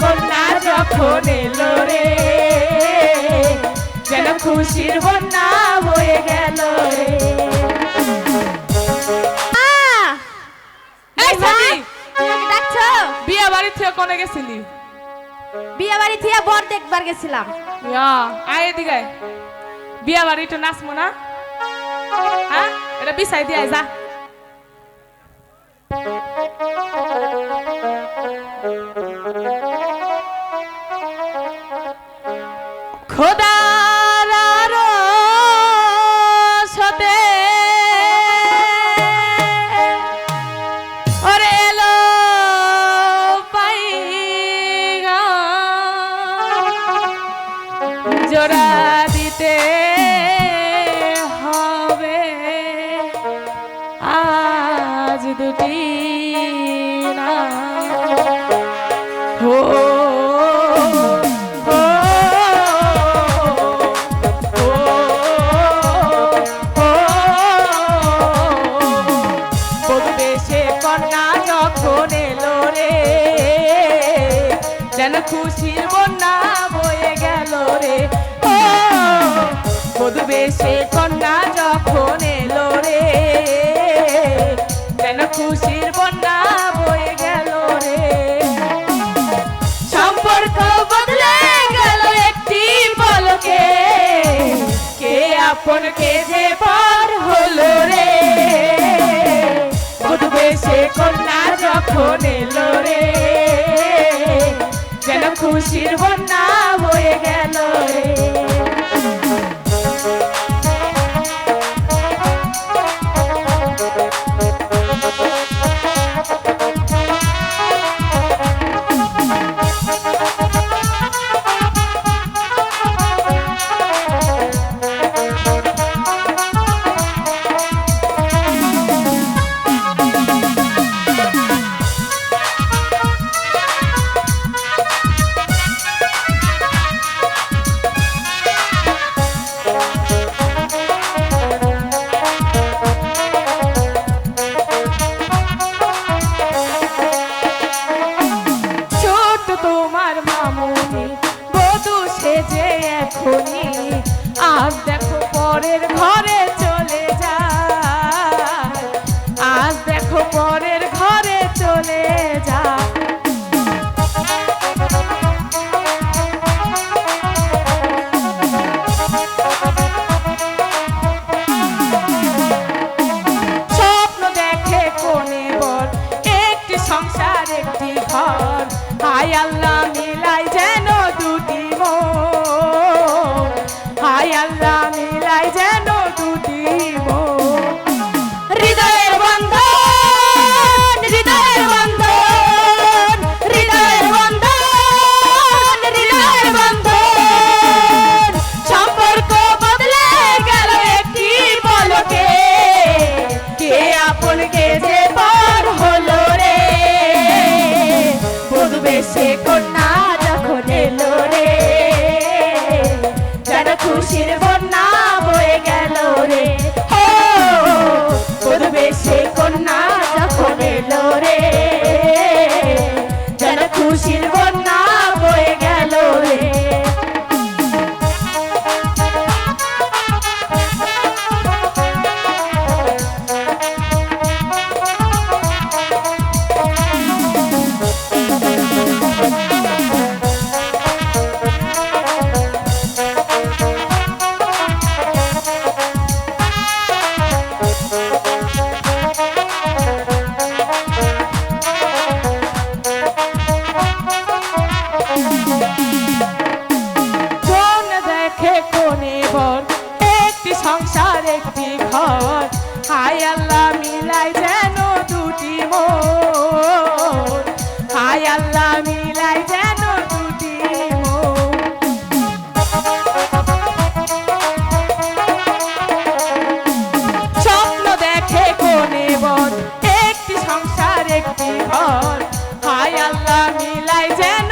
কন্যা যখন এলো রে যেন খুশির বন্যা বয়ে গেল রে। বিয়া বাড়ি থেকে কোনে গেছিলি? বিয়ে বাড়ি থেকে বর দেখবার গেছিলাম আয় এদিকে। বিয়া বাড়ি নাচবো না? হ্যাঁ? এটা বিছাই দিয়ে যা। কন্যা যখন এলো রে? যেন খুশির বন্যা বয়ে গেল রে। ও, বধুবে সে কন্যা যখন এলো রে, যেন খুশির বন্যা বয়ে গেল রে। সম্পর্ক বদলে গেল একটি পলকে। কে আপন, কে যে যখন এলো রে যেন খুশির বন্যা হয়ে গেল রে। একটি ঘর হাই আল্লাহ মিলাই যেন দুটি মো হাই আল্লাহ কন্যা যখন এলো রে যেন খুশির হাই আল্লাহ, মিলাই যেন দুটি হাই আল্লাহ, মিলাই যেন দুটি স্বপ্ন দেখে কোনে বর, একটি সংসার, একটি ঘর। আল্লাহ, মিলাই যেন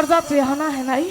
বরযাত্রী চেহানা হেনাই।